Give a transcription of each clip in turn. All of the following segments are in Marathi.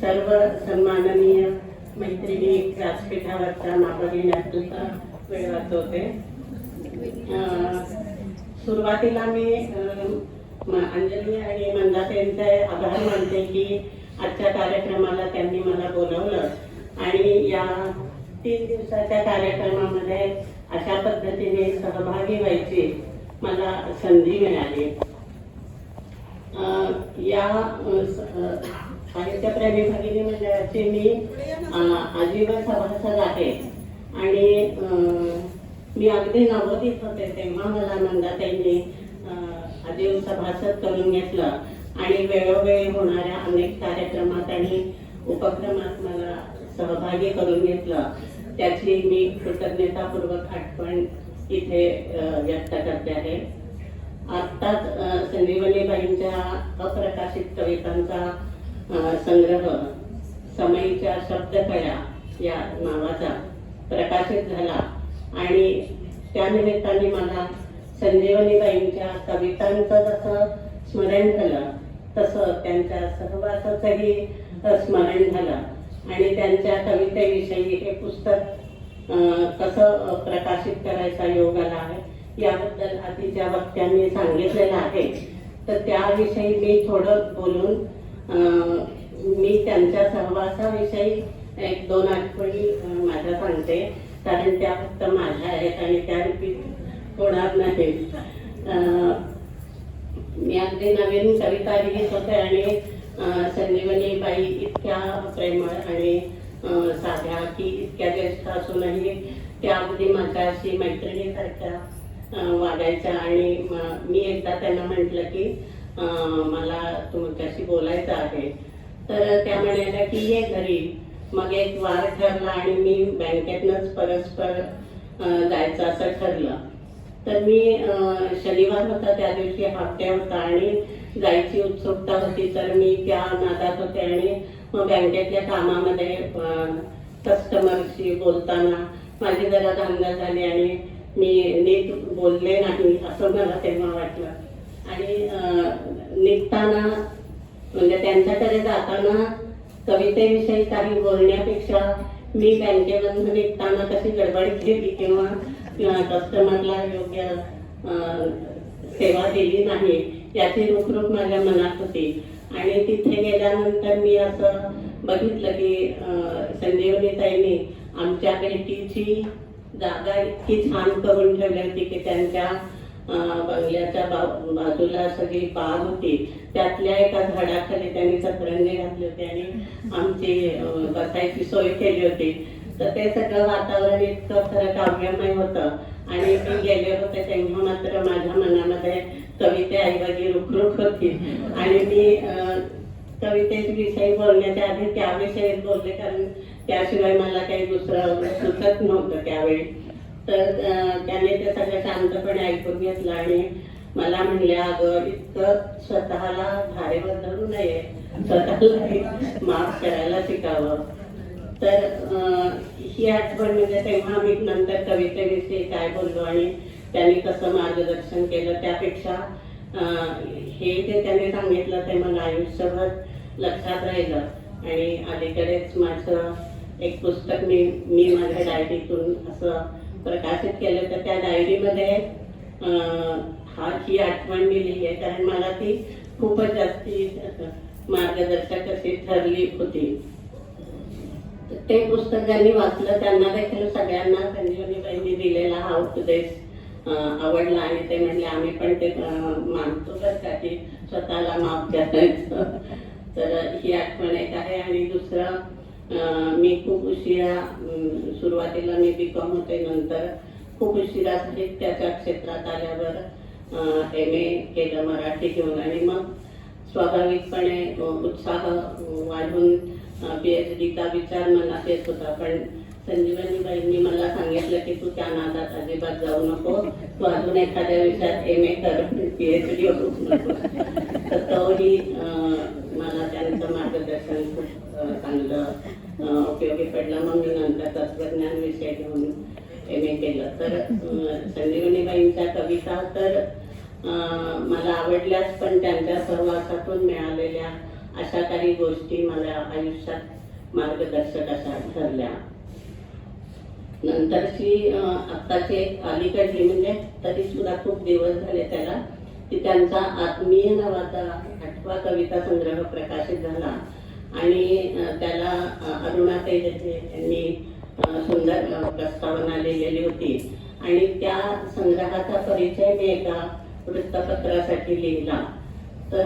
सर्व सन्माननीय मैत्रिणी व्यासपीठावरच्या मागं वेळ वाचवते. सुरुवातीला मी अंजली आणि मंदाताईंचे आभार मानते की आजच्या कार्यक्रमाला त्यांनी मला बोलवलं. आणि या तीन दिवसाच्या कार्यक्रमामध्ये अशा पद्धतीने सहभागी व्हायची मला संधी मिळाली. या साहित्य प्रेमी भगिनी मंडळाचे म्हणजे मी आजीवन सभासद आहे आणि मी अगदी नवोदित होते तेव्हा मला नंदाताईंनी आजीव आजीवन सभासद करून घेतलं. आणि वेळोवेळी होणाऱ्या अनेक कार्यक्रमात आणि उपक्रमात मला सहभागी करून घेतलं. त्याची मी कृतज्ञतापूर्वक आठवण इथे व्यक्त करते आहे. आत्ताच संजीवनीबाईंच्या अप्रकाशित कवितांचा संग्रह समयीच्या शब्दकळ्या या नावाचा प्रकाशित झाला. आणि त्यानिमित्ताने मला संजीवनीबाईंच्या कवितांचं जसं स्मरण झालं तसं त्यांच्या सहवासाचंही स्मरण झालं. आणि त्यांच्या कवितेविषयी हे पुस्तक कसं प्रकाशित करायचा योग आला आहे याबद्दल आधीच्या वक्त्यांनी सांगितलेलं आहे तर त्याविषयी मी थोडं बोलून मी त्यांच्या सहवासाविषयी एक दोन आठवणी माझ्या सांगते. कारण त्या फक्त माझ्या आहेत आणि त्या रिपीट होणार नाही. मी अगदी नवीन कविता लिहित होते आणि संजीवनी बाई इतक्या प्रेमळ आणि साध्या की इतक्या ज्येष्ठ असूनही त्या अगदी माझ्याशी मैत्रिणीसारख्या वागायच्या. आणि मी एकदा त्यांना म्हटलं की मला तुमच्याशी बोलायचं आहे? तर त्या म्हणाल्या की ये घरी. मग एक वार ठरला आणि मी बँकेतनंच परस्पर जायचं असं ठरलं. तर मी शनिवार होता त्या दिवशी हाफ होता आणि जायची उत्सुकता होती. तर मी त्या नादात होते आणि मग बँकेतल्या कामामध्ये कस्टमरशी बोलताना माझी जरा धांदा झाली आणि मी नीट बोलले नाही असं मला तेव्हा वाटलं. आणि निघताना म्हणजे त्यांच्याकडे जाताना कवितेविषयी काही बोलण्यापेक्षा मी बँकेमधून निघताना कशी गडबड केली किंवा कस्टमरला योग्य सेवा दिली नाही याची रुखरुख माझ्या मनात होती. आणि तिथे गेल्यानंतर मी असं बघितलं की संजीवनी ताईंनी आमच्या भेटीची जागा इतकी छान करून ठेवली होती की त्यांच्या बंगल्याच्या बाजूला सगळी बाग होती. त्यातल्या एका झाडाखाली त्यांनी सतरंजी घातले होते आणि आमची बसायची सोय केली होती. तर ते सगळं वातावरण इतकं खरं काव्यमय होतं. आणि मी गेले होते तेव्हा मात्र माझ्या मनामध्ये कवितेऐवजी रुखरुख होती. आणि मी कवितेविषयी बोलण्याच्या आधी त्याविषयी बोलले कारण त्याशिवाय मला काही दुसरं सुचत नव्हतं त्यावेळी. तर त्याने ते सगळं शांतपणे ऐकून घेतलं आणि मला म्हणल्या अगं इतकं स्वतःला धारेवर धरू नये. स्वतःला माफ करायला शिकावं. तर ही आठवण म्हणजे तेव्हा मी नंतर कवितेविषयी काय बोललो आणि त्यांनी कसं मार्गदर्शन केलं त्यापेक्षा हे जे त्यांनी सांगितलं ते मला आयुष्यभर लक्षात राहिलं. आणि अलीकडेच माझं एक पुस्तक मी मी माझ्या डायरीतून असं प्रकाशित केलं तर त्या डायरीमध्ये हा ही आठवण मी लिहिली आहे. कारण मला ती खूपच जास्ती मार्गदर्शक अशी ठरली होती. ते पुस्तक ज्यांनी वाचलं त्यांना देखील सगळ्यांना संजीवनीबाईंनी दिलेला हा उपदेश आवडला. आणि ते म्हणले आम्ही पण ते मानतो बरं का की स्वतःला माफ करायचं तर ही आठवण एक आहे. आणि दुसरं मी खूप उशिरा सुरुवातीला मी बी कॉम होते नंतर खूप उशिरा साहित्याच्या क्षेत्रात आल्यावर एम ए केलं मराठी घेऊन. आणि मग स्वाभाविकपणे उत्साह वाढून पी एच डीचा विचार मनात येत होता. पण संजीवनीबाईंनी मला सांगितलं की तू त्या नादात अजिबात जाऊ नको. तू अजून एखाद्या विषयात एम ए कर पी एच डी होऊ नको तर तोही मला त्यांचं मार्गदर्शन खूप चांगलं ओके उपयोगी पडलं. मग मी नंतर तत्वज्ञान विषय घेऊन एम ए केलं. तर संजीवनीबाईंच्या कविता तर मला आवडल्याच पण त्यांच्या सहवासातून मिळालेल्या अशा काही गोष्टी मला आयुष्यात मार्गदर्शक अशा ठरल्या. नंतरची आत्ताची एक अलीकडली म्हणजे तरी सुद्धा खूप दिवस झाले त्याला. की त्यांचा आत्मीय नावाचा आठवा कविता संग्रह प्रकाशित झाला. आणि त्याला अरुणाताई अरुणा तेजसे यांनी सुंदर प्रस्तावना लिहिलेली होती. आणि त्या संग्रहाचा परिचय मी एका वृत्तपत्रासाठी लिहिला. तर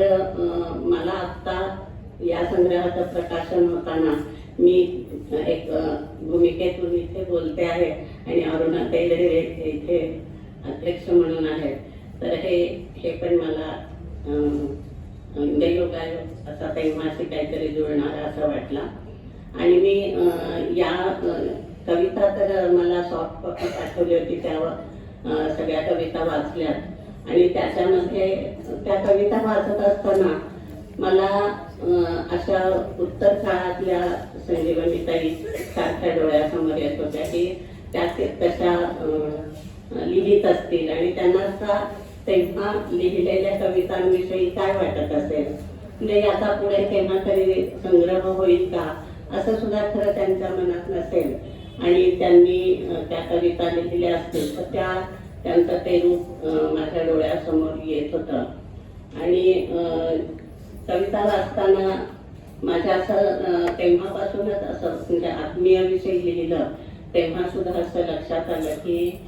मला आत्ता या संग्रहाचं प्रकाशन होताना मी एक भूमिकेतून इथे बोलते आहे. आणि अरुणा तेलरे इथे अध्यक्ष म्हणून आहेत. तर हे हे पण मला अं, असा असा पैमाशी काहीतरी जुळणार असा वाटला. आणि मी या कविता तर मला सॉफ्ट कॉपी पाठवली होती त्यावर सगळ्या कविता वाचल्यात. आणि त्याच्यामध्ये त्या कविता वाचत असताना मला अशा उत्तर काळातल्या संजीवनीताई सारख्या डोळ्यासमोर येत होत्या की त्या कशा लिहित असतील. आणि त्यांना का तेव्हा लिहिलेल्या कवितांविषयी काय वाटत असेल? म्हणजे याचा पुढे केव्हा तरी संग्रह होईल का? असं सुद्धा खरं त्यांच्या मनात नसेल. आणि त्यांनी त्या कविता लिहिल्या असतील तर त्या त्यांचं ते रूप माझ्या डोळ्यासमोर येत होतं. आणि अं, कविता वाचताना माझ्या असं तेव्हापासूनच असं म्हणजे आत्मीय विषयी लिहिलं तेव्हा सुद्धा असं लक्षात आलं की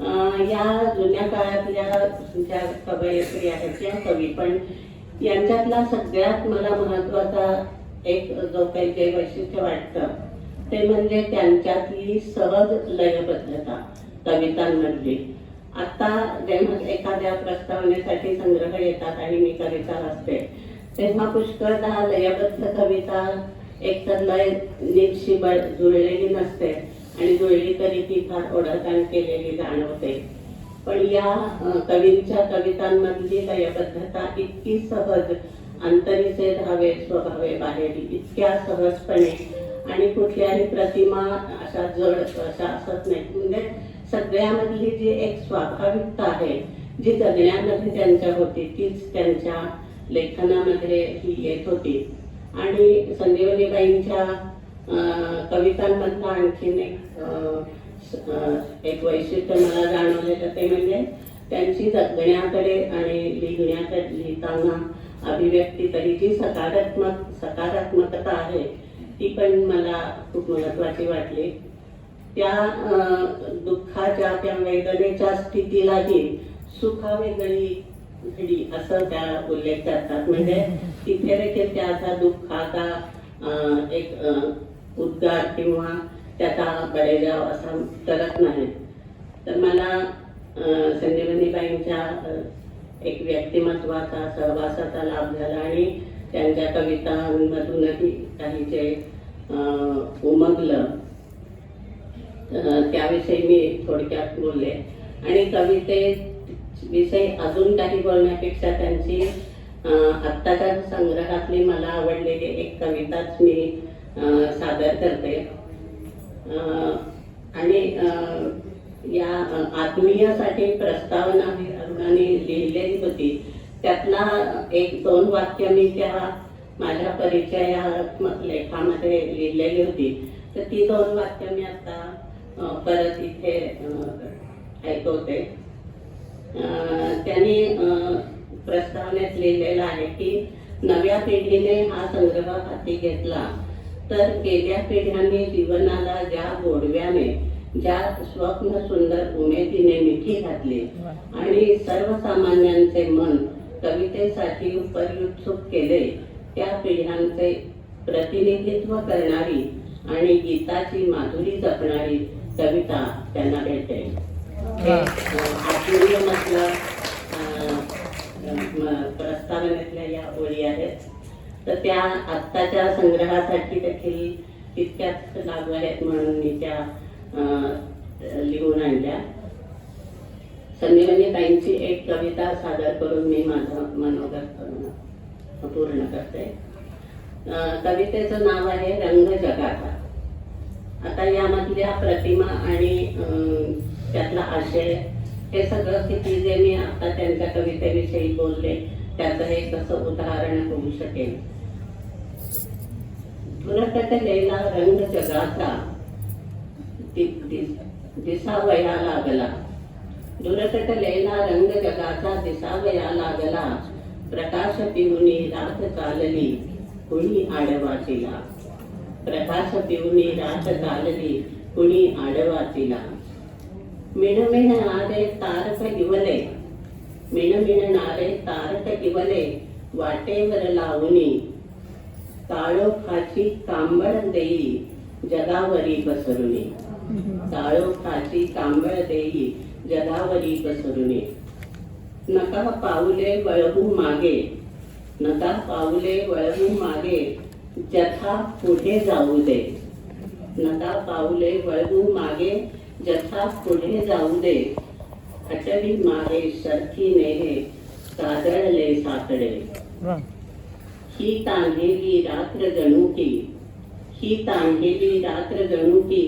या जुन्या काळातल्या ज्या कवयित्री आहेत त्या कवी पण यांच्यातला सगळ्यात मला महत्त्वाचा एक जो काही जे वैशिष्ट्य वाटतं ते म्हणजे त्यांच्यातली सहज लयबद्धता कवितांमधली. आता जेव्हा एखाद्या प्रस्तावनेसाठी संग्रह येतात आणि मी कविता असते तेव्हा पुष्कळदा लयबद्ध कविता एकतर लय नीटशी जुळलेली नसते आणि जुळली तरी ती फार ओढाताण केलेली जाणवते. पण या कवींच्या कवितांमधली लयबद्धता इतकी सहज अंतरीचे धावे स्वभावे बाहेर इतक्या सहजपणे आणि कुठल्याही प्रतिमा अशा जड अशा असत नाही म्हणजे सगळ्यामधली जी एक स्वाभाविकता आहे जी जगण्यामध्ये त्यांच्या होती तीच त्यांच्या लेखनामध्ये ही येत होती. आणि संजीवनीबाईंच्या कवितांमधनं कवितांमधलं आणखीन एक एक वैशिष्ट्य मला जाणवलेलं ते म्हणजे त्यांची जगण्याकडे आणि लिहिण्याकडे लिहिताना अभिव्यक्ती तरी जी सकारात्मक सकारात्मकता आहे ती पण मला खूप महत्वाची वाटली. त्या दुःखाच्या त्या वेदनेच्या स्थितीलाही सुखावेगळी घडी असं त्या उल्लेख करतात. म्हणजे तिथे देखील त्याचा दुःखाचा एक उद्गार किंवा त्याचा बडेजाव असा करत नाही. तर मला संजीवनीबाईंच्या एक व्यक्तिमत्वाचा सहवासाचा लाभ झाला आणि त्यांच्या कवितांमधूनही काही जे उमगलं त्याविषयी मी थोडक्यात बोलले. आणि कविते विषयी अजून काही बोलण्यापेक्षा त्यांची आत्ताच्या संग्रहातली मला आवडलेली एक कविताच मी सादर करते. आणि या आत्मीयासाठी प्रस्तावना अरुणाने लिहिलेली होती. त्यातला एक दोन वाक्य मी त्या माझ्या परिचयात्मक लेखामध्ये लिहिलेली होती. तर ती दोन वाक्य मी आता परत इथे ऐकवते. त्यांनी प्रस्तावनेत लिहिलेलं आहे की नव्या पिढीने हा संग्रह हाती घेतला. तर गेल्या पिढ्यांनी जीवनाला ज्या गोडव्याने ज्या स्वप्न सुंदर उमेदीने मिठी घातली आणि सर्वसामान्यांचे मन कवितेसाठी उपयुत्सुक केले त्या पिढ्यांचे प्रतिनिधित्व करणारी आणि गीताची माधुरी जपणारी कविता त्यांना भेटते. हे, अं, आत्मीयमधलं अं, म- प्रस्तावनेतल्या या ओळी आहेत. तर त्या आत्ताच्या संग्रहासाठी देखील तितक्याच लागू आहेत म्हणून मी त्या लिहून आणल्या. संजीवनी ताईंची एक कविता सादर करून मी माझं मनोगत पूर्ण करते. कवितेचं नाव आहे रंग जगाचा. आता यामधल्या प्रतिमा आणि त्यातला आशय हे सगळं किती जे मी आता त्यांच्या कवितेविषयी बोलले त्याचं हे कसं उदाहरण होऊ शकेल? पुरकटलेला रंग जगाचा दिसावया लागला. दुरकटलेला रंग जगाचा दिसावया लागला. प्रकाश पिऊनी रात चालली कुणी आडवाचीला प्रकाश पिऊनी रात चालली कुणी आडवाचीला मिणमिण नारे तारक इवले मिणमिण आले तारक इवले वाटेवर लावणी काळोखाची कांबळ देई जगावरी पसरुणी काळोखाची कांबळ देई जगावरी पसरुणी नका पाऊले वळवू मागे नका पाऊले वळवू मागे जथा पुढे जाऊ दे. नका पाऊले वळवू मागे जथा पुढे जाऊ दे. अटली मागे सरकी नेहे कादळले साकडे. ही तांढेली रात्र जणू की ही तांढेली रात्र जणू की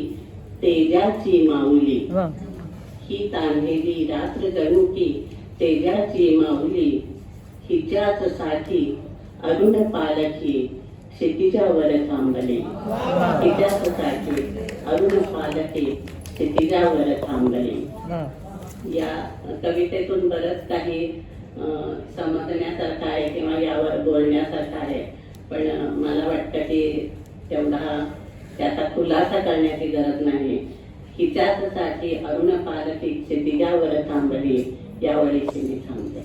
तेजाची माऊली. ही तांढेली रात्र जणू की तेजाची माऊली. हिच्याच साठी अरुण पालखी क्षितिजावर थांबले. हिच्याच साठी अरुण पालखी क्षितिजावर थांबले. या कवितेतून बरंच काही समजण्यासारखं आहे किंवा यावर बोलण्यासारखं आहे. पण मला वाटतं की तेवढा त्याचा खुलासा करण्याची गरज नाही हिच्यासाठी अरुण पालखी क्षितिजावर थांबली यावेळी मी थांबते.